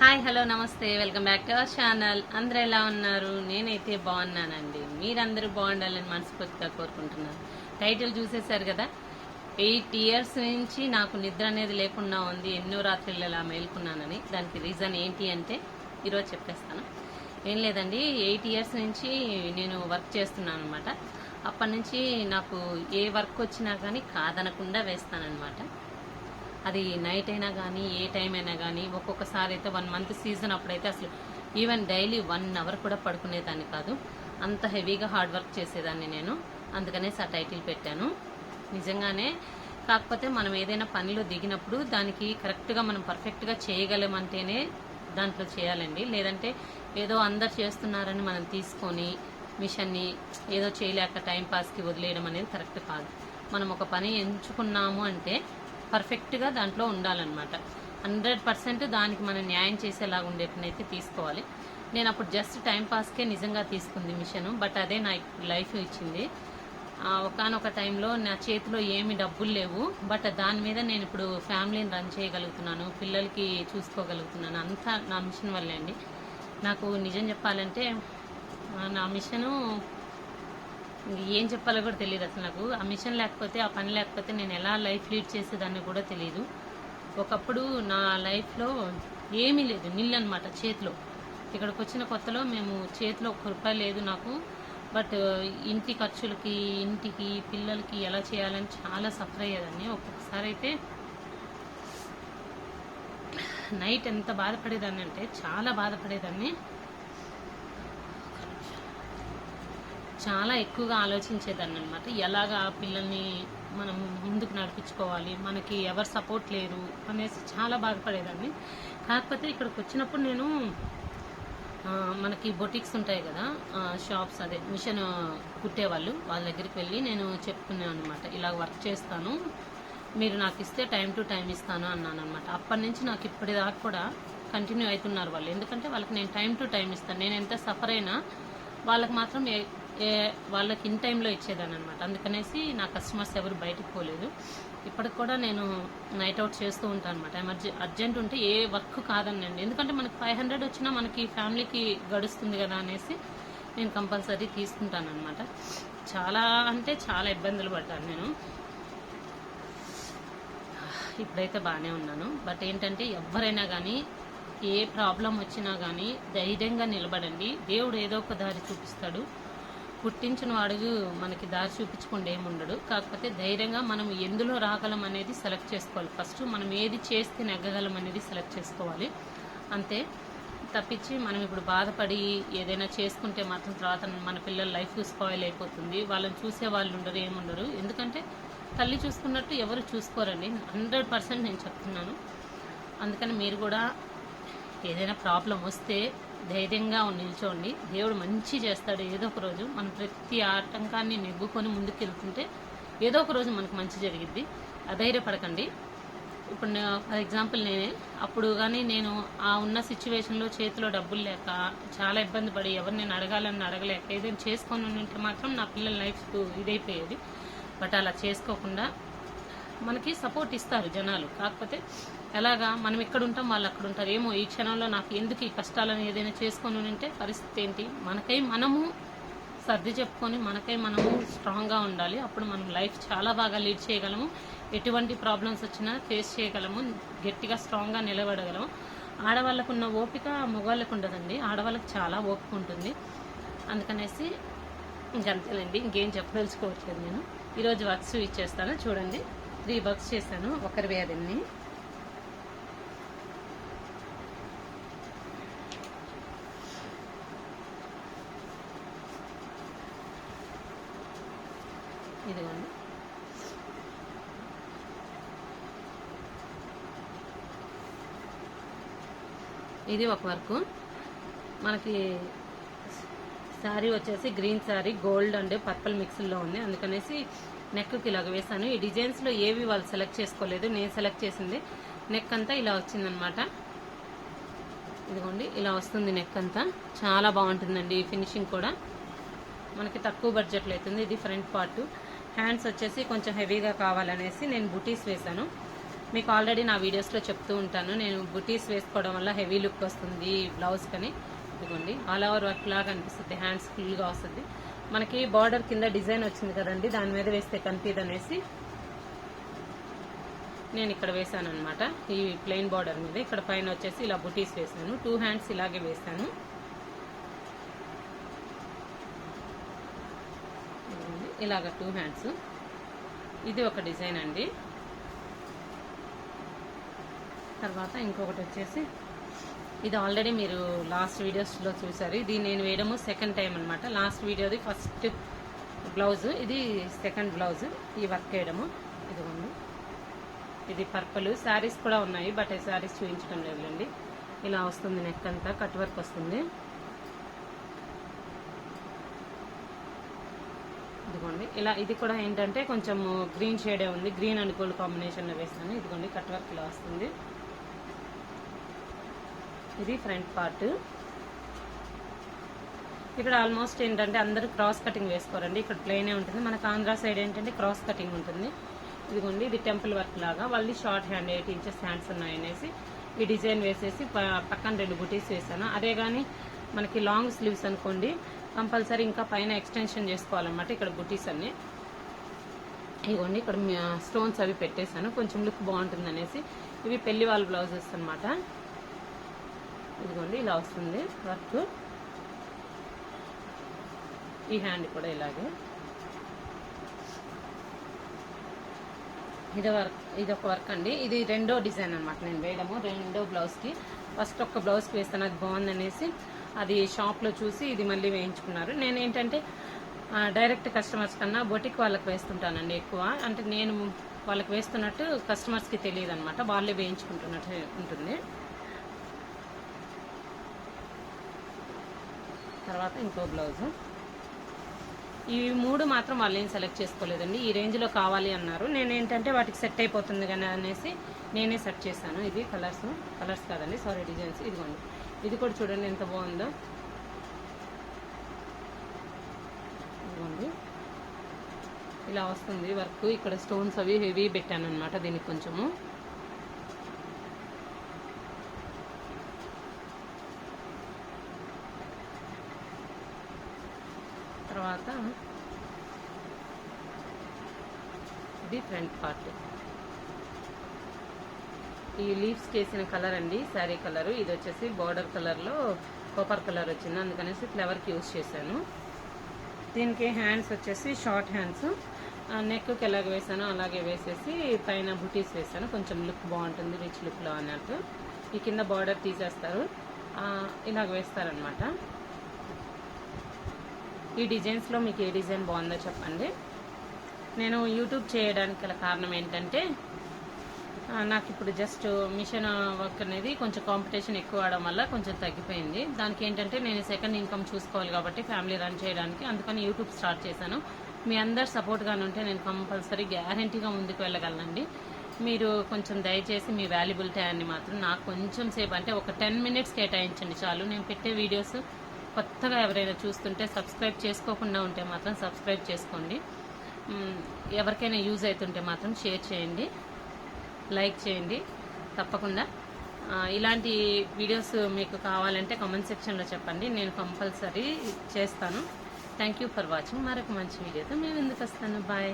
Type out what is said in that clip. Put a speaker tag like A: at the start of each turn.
A: Hi hello నమస్తే. Welcome back to our channel. అందరూ ఎలా ఉన్నారు? నేనైతే బాగున్నానండి. మీరందరూ బాగుండాలని మనస్ఫూర్తిగా కోరుకుంటున్నాను. టైటిల్ చూసేశారు కదా? ఎయిట్ ఇయర్స్ నుంచి నాకు నిద్ర అనేది లేకుండా ఉంది. ఎన్నో రాత్రులు ఇలా మేల్కున్నానని. దానికి రీజన్ ఏంటి అంటే ఈరోజు చెప్పేస్తాను. ఏం లేదండి ఎయిట్ ఇయర్స్ నుంచి నేను వర్క్ చేస్తున్నాను అనమాట అప్పటి నుంచి నాకు ఏ వర్క్ వచ్చినా కానీ కాదనకుండా వేస్తానన్నమాట. అది నైట్ అయినా కానీ ఏ టైం అయినా కానీ ఒక్కొక్కసారి అయితే వన్ మంత్ సీజన్ అప్పుడైతే అసలు ఈవెన్ డైలీ వన్ అవర్ కూడా పడుకునేదాన్ని కాదు. అంత హెవీగా హార్డ్ వర్క్ చేసేదాన్ని నేను. అందుకనేసి ఆ టైటిల్ పెట్టాను. నిజంగానే కాకపోతే మనం ఏదైనా పనిలో దిగినప్పుడు దానికి కరెక్ట్గా మనం పర్ఫెక్ట్గా చేయగలమంటేనే దాంట్లో చేయాలండి. లేదంటే ఏదో అందరు చేస్తున్నారని మనం తీసుకొని మిషన్ని ఏదో చేయలేక టైం పాస్కి వదిలేయడం అనేది కరెక్ట్ కాదు. మనం ఒక పని ఎంచుకున్నాము అంటే పర్ఫెక్ట్గా దాంట్లో ఉండాలన్నమాట. హండ్రెడ్ పర్సెంట్ దానికి మనం న్యాయం చేసేలాగా ఉండేటనైతే తీసుకోవాలి. నేను అప్పుడు జస్ట్ టైం పాస్కే నిజంగా తీసుకుంది మిషన్ బట్ అదే నా లైఫ్ ఇచ్చింది. ఒకనొక టైంలో నా చేతిలో ఏమి డబ్బులు లేవు బట్ దాని మీద నేను ఇప్పుడు ఫ్యామిలీని రన్ చేయగలుగుతున్నాను పిల్లలకి చూసుకోగలుగుతున్నాను అంతా నా మిషన్ వల్లే అండి. నాకు నిజం చెప్పాలంటే నా మిషను ఏం చెప్పాలో కూడా తెలియదు అసలు నాకు. ఆ మిషన్ లేకపోతే ఆ పని లేకపోతే నేను ఎలా లైఫ్ లీడ్ చేసేదాన్ని కూడా తెలియదు. ఒకప్పుడు నా లైఫ్లో ఏమీ లేదు నీళ్ళు అనమాట చేతిలో. ఇక్కడికి వచ్చిన కొత్తలో మేము చేతిలో ఒక్క రూపాయి లేదు నాకు. బట్ ఇంటి ఖర్చులకి ఇంటికి పిల్లలకి ఎలా చేయాలని చాలా సఫర్ అయ్యేదాన్ని. ఒక్కొక్కసారి అయితే నైట్ ఎంత బాధపడేదాన్ని అంటే చాలా బాధపడేదాన్ని. చాలా ఎక్కువగా ఆలోచించేదాన్ని అనమాట ఎలాగా పిల్లల్ని మనం ముందుకు నడిపించుకోవాలి మనకి ఎవరు సపోర్ట్ లేరు అనేసి చాలా బాధపడేదాన్ని. కాకపోతే ఇక్కడికి వచ్చినప్పుడు నేను మనకి బొటిక్స్ ఉంటాయి కదా షాప్స్ అదే మిషన్ కుట్టేవాళ్ళు. వాళ్ళ దగ్గరికి వెళ్ళి నేను చెప్పుకున్నాను అనమాట ఇలా వర్క్ చేస్తాను మీరు నాకు ఇస్తే టైం టు టైం ఇస్తాను అన్నాను అనమాట అప్పటి నుంచి నాకు ఇప్పటిదాకా కూడా కంటిన్యూ అవుతున్నారు వాళ్ళు. ఎందుకంటే వాళ్ళకి నేను టైం టు టైం ఇస్తాను. నేను ఎంత సఫర్ అయినా వాళ్ళకి మాత్రం వాళ్ళకి ఇన్ టైంలో ఇచ్చేదాన్ని అనమాట అందుకనేసి నా కస్టమర్స్ ఎవరు బయటకు పోలేదు. ఇప్పటికి కూడా నేను నైట్ అవుట్ చేస్తూ ఉంటాను అనమాట ఎమర్జెన్ అర్జెంట్ ఉంటే ఏ వర్క్ కాదనండి ఎందుకంటే మనకి ఫైవ్ హండ్రెడ్ వచ్చినా మనకి ఫ్యామిలీకి గడుస్తుంది కదా అనేసి నేను కంపల్సరీ తీసుకుంటాను అనమాట చాలా అంటే చాలా ఇబ్బందులు పడ్డాను నేను. ఇప్పుడైతే బాగానే ఉన్నాను. బట్ ఏంటంటే ఎవరైనా కానీ ఏ ప్రాబ్లం వచ్చినా కానీ ధైర్యంగా నిలబడండి. దేవుడు ఏదో ఒక దారి చూపిస్తాడు. పుట్టించిన వాడు మనకి దారి చూపించకుండా ఏముండడు కాకపోతే ధైర్యంగా మనం ఎందులో రాగలం అనేది సెలెక్ట్ చేసుకోవాలి. ఫస్ట్ మనం ఏది చేస్తే నెగ్గగలం అనేది సెలెక్ట్ చేసుకోవాలి. అంతే తప్పించి మనం ఇప్పుడు బాధపడి ఏదైనా చేసుకుంటే మాత్రం తర్వాత మన పిల్లల లైఫ్ స్పాయిల్ అయిపోతుంది. వాళ్ళని చూసే వాళ్ళు ఉండరు ఏముండరు ఎందుకంటే తల్లి చూసుకున్నట్టు ఎవరు చూసుకోరండి. హండ్రెడ్ పర్సెంట్ నేను చెప్తున్నాను. అందుకని మీరు కూడా ఏదైనా ప్రాబ్లం వస్తే ధైర్యంగా నిల్చోండి. దేవుడు మంచి చేస్తాడు. ఏదో ఒక రోజు మనం ప్రతి ఆటంకాన్ని నెగ్గుకొని ముందుకు వెళ్తుంటే ఏదో ఒక రోజు మనకు మంచి జరిగిద్ది. అధైర్యపడకండి. ఇప్పుడు ఫర్ ఎగ్జాంపుల్ నేనే అప్పుడు కానీ నేను ఆ ఉన్న సిచ్యువేషన్లో చేతిలో డబ్బులు లేక చాలా ఇబ్బంది పడి ఎవరు నేను అడగాలని అడగలేక ఏదైనా చేసుకొని ఉంటే మాత్రం నా పిల్లల లైఫ్ ఇదైపోయేది. బట్ అలా చేసుకోకుండా మనకి సపోర్ట్ ఇస్తారు జనాలు. కాకపోతే ఎలాగా మనం ఎక్కడ ఉంటాం వాళ్ళు అక్కడ ఉంటారు ఏమో ఈ క్షణంలో నాకు ఎందుకు ఈ కష్టాలను ఏదైనా చేసుకొని ఉంటే పరిస్థితి ఏంటి? మనకై మనము సర్ది చెప్పుకొని మనకై మనము స్ట్రాంగ్గా ఉండాలి. అప్పుడు మనం లైఫ్ చాలా బాగా లీడ్ చేయగలము. ఎటువంటి ప్రాబ్లమ్స్ వచ్చినా ఫేస్ చేయగలము. గట్టిగా స్ట్రాంగ్గా నిలబడగలము. ఆడవాళ్ళకు ఉన్న ఓపిక మగవాళ్ళకు ఉండదండి. ఆడవాళ్ళకి చాలా ఓపిక ఉంటుంది. అందుకనేసి ఇంకంతేనండి ఇంకేం చెప్పదలుచుకోవట్లేదు నేను. ఈరోజు వర్క్స్ ఇచ్చేస్తాను. చూడండి. త్రీ వర్క్స్ చేశాను ఒకరి వేదన్ని ఇదిగోండి. ఇది ఒక వర్క్. మనకి శారీ వచ్చేసి green sari gold and purple మిక్స్లో ఉంది అందుకనేసి నెక్కి ఇలాగ వేసాను ఈ డిజైన్స్లో ఏవి వాళ్ళు సెలెక్ట్ చేసుకోలేదు నేను సెలెక్ట్ చేసింది నెక్ అంతా ఇలా వచ్చిందనమాట ఇదిగోండి ఇలా వస్తుంది నెక్ అంతా. చాలా బాగుంటుందండి ఈ ఫినిషింగ్ కూడా. మనకి తక్కువ బడ్జెట్లో అవుతుంది ఇది ఫ్రంట్ పార్ట్. హ్యాండ్స్ వచ్చేసి కొంచెం హెవీగా కావాలనేసి నేను బుటీస్ వేశాను. మీకు ఆల్రెడీ నా వీడియోస్లో చెప్తూ ఉంటాను. నేను బుటీస్ వేసుకోవడం వల్ల హెవీ లుక్ వస్తుంది బ్లౌజ్ కని ఇదిగోండి ఆల్ ఓవర్ వర్క్ లాగా అనిపిస్తుంది హ్యాండ్స్ ఫుల్గా వస్తుంది. మనకి బార్డర్ కింద డిజైన్ వచ్చింది కదండి దాని మీద వేస్తే కనిపిది అనేసి నేను ఇక్కడ వేసాను అనమాట ఈ ప్లెయిన్ బార్డర్ మీద. ఇక్కడ పైన వచ్చేసి ఇలా బుటీస్ వేసాను టూ హ్యాండ్స్ ఇలాగే వేసాను ఇలాగ టూ హ్యాండ్స్ ఇది ఒక డిజైన్ అండి. తర్వాత ఇంకొకటి వచ్చేసి ఇది ఆల్రెడీ మీరు లాస్ట్ వీడియోస్లో చూసారు ఇది నేను వేయడము సెకండ్ టైం అనమాట లాస్ట్ వీడియోది ఫస్ట్ బ్లౌజ్ ఇది సెకండ్ బ్లౌజ్ ఈ వర్క్ వేయడము ఇదిగోండి. ఇది పర్పుల్ శారీస్ కూడా ఉన్నాయి బట్ ఈ శారీస్ చూపించడం లేదులేండి. ఇలా వస్తుంది నెక్ అంతా కట్ వర్క్ వస్తుంది. ఇదిగోండి. ఇలా ఇది కూడా ఏంటంటే కొంచెం గ్రీన్ షేడే ఉంది. గ్రీన్ అండ్ గోల్డ్ కాంబినేషన్లో వేసాను. ఇదిగోండి కట్ వర్క్ ఇలా వస్తుంది. ఇది ఫ్రంట్ పార్ట్. ఇక్కడ ఆల్మోస్ట్ ఏంటంటే అందరూ క్రాస్ కటింగ్ వేసుకోరండి. ఇక్కడ ప్లెయినే ఉంటుంది. మనకు ఆంధ్ర సైడ్ ఏంటంటే క్రాస్ కటింగ్ ఉంటుంది. ఇదిగోండి ఇది టెంపుల్ వర్క్ లాగా. వాళ్ళు short hand eight inches hands ఉన్నాయనేసి ఈ డిజైన్ వేసేసి పక్కన రెండు బుటీస్ వేసాను అదే కానీ మనకి లాంగ్ స్లీవ్స్ అనుకోండి కంపల్సరీ ఇంకా పైన ఎక్స్టెన్షన్ చేసుకోవాలన్నమాట ఇక్కడ బుటీస్ అన్ని. ఇదిగోండి ఇక్కడ స్టోన్స్ అవి పెట్టేశాను. కొంచెం లుక్ బాగుంటుంది అనేసి ఇవి పెళ్ళి వాళ్ళ బ్లౌజెస్ అన్నమాట. ఇదిగోండి ఇలా వస్తుంది. వర్క్. ఈ హ్యాండ్ కూడా ఇలాగే. ఇది వర్క్ ఇది ఒక వర్క్ అండి. ఇది రెండో డిజైన్ అనమాట నేను వేయడము రెండో బ్లౌజ్కి. ఫస్ట్ ఒక బ్లౌజ్కి వేస్తాను అది బాగుంది అనేసి అది షాప్లో చూసి ఇది మళ్ళీ వేయించుకున్నారు. నేను ఏంటంటే డైరెక్ట్ కస్టమర్స్ కన్నా బొటిక్ వాళ్ళకి వేస్తుంటానండి ఎక్కువ. అంటే నేను వాళ్ళకి వేస్తున్నట్టు కస్టమర్స్కి తెలియదు అనమాట వాళ్ళే వేయించుకుంటున్నట్టు ఉంటుంది. తర్వాత ఇంకో బ్లౌజ్. ఈ మూడు మాత్రం వాళ్ళు ఏం సెలెక్ట్ చేసుకోలేదండి. ఈ రేంజ్లో కావాలి అన్నారు. నేను ఏంటంటే వాటికి సెట్ అయిపోతుంది కానీ అనేసి నేనే సెట్ చేశాను. ఇది కలర్స్ కలర్స్ కాదండి సారీ డిజైన్స్. ఇదిగోండి. ఇది కూడా చూడండి ఎంత బాగుందో. ఇదిగోండి. ఇలా వస్తుంది వర్క్. ఇక్కడ స్టోన్స్ అవి హెవీ పెట్టాను అనమాట దీనికి కొంచెము. తర్వాత ఇది ఫ్రంట్ పార్ట్. ఈ లీవ్స్ చేసిన కలర్ అండి శారీ కలర్. ఇది వచ్చేసి బార్డర్ కలర్లో కాపర్ కలర్ వచ్చింది. అందుకనేసి ఫ్లవర్కి యూస్ చేశాను. దీనికి హ్యాండ్స్ వచ్చేసి షార్ట్ హ్యాండ్స్. నెక్కి ఎలాగ వేసానో అలాగే వేసేసి పైన బుటీస్ వేసాను. కొంచెం లుక్ బాగుంటుంది రిచ్ లుక్లో అన్నట్టు. ఈ కింద బార్డర్ తీసేస్తారు. ఇలాగ వేస్తారనమాట ఈ డిజైన్స్లో మీకు ఏ డిజైన్ బాగుందో చెప్పండి. నేను యూట్యూబ్ చేయడానికి గల కారణం ఏంటంటే నాకు ఇప్పుడు జస్ట్ మిషన్ వర్క్ అనేది కొంచెం కాంపిటీషన్ ఎక్కువ అవడం వల్ల కొంచెం తగ్గిపోయింది. దానికి ఏంటంటే నేను సెకండ్ ఇన్కమ్ చూసుకోవాలి కాబట్టి ఫ్యామిలీ రన్ చేయడానికి అందుకని యూట్యూబ్ స్టార్ట్ చేశాను. మీ అందరు సపోర్ట్గానే ఉంటే నేను కంపల్సరీ గ్యారంటీగా ముందుకు వెళ్ళగలనండి. మీరు కొంచెం దయచేసి మీ వాల్యుబుల్ టైంని మాత్రం నాకు కొంచెం సేపు అంటే ఒక టెన్ మినిట్స్ కేటాయించండి చాలు. నేను పెట్టే వీడియోస్ కొత్తగా ఎవరైనా చూస్తుంటే సబ్స్క్రైబ్ చేసుకోకుండా ఉంటే మాత్రం సబ్స్క్రైబ్ చేసుకోండి. ఎవరికైనా యూజ్ అవుతుంటే మాత్రం షేర్ చేయండి. లైక్ చేయండి. తప్పకుండా. ఇలాంటి వీడియోస్ మీకు కావాలంటే కామెంట్ సెక్షన్లో చెప్పండి. నేను కంపల్సరీ చేస్తాను. థ్యాంక్ యూ ఫర్ వాచింగ్ మరొక మంచి వీడియోతో మేము ఎందుకు వస్తాను? బాయ్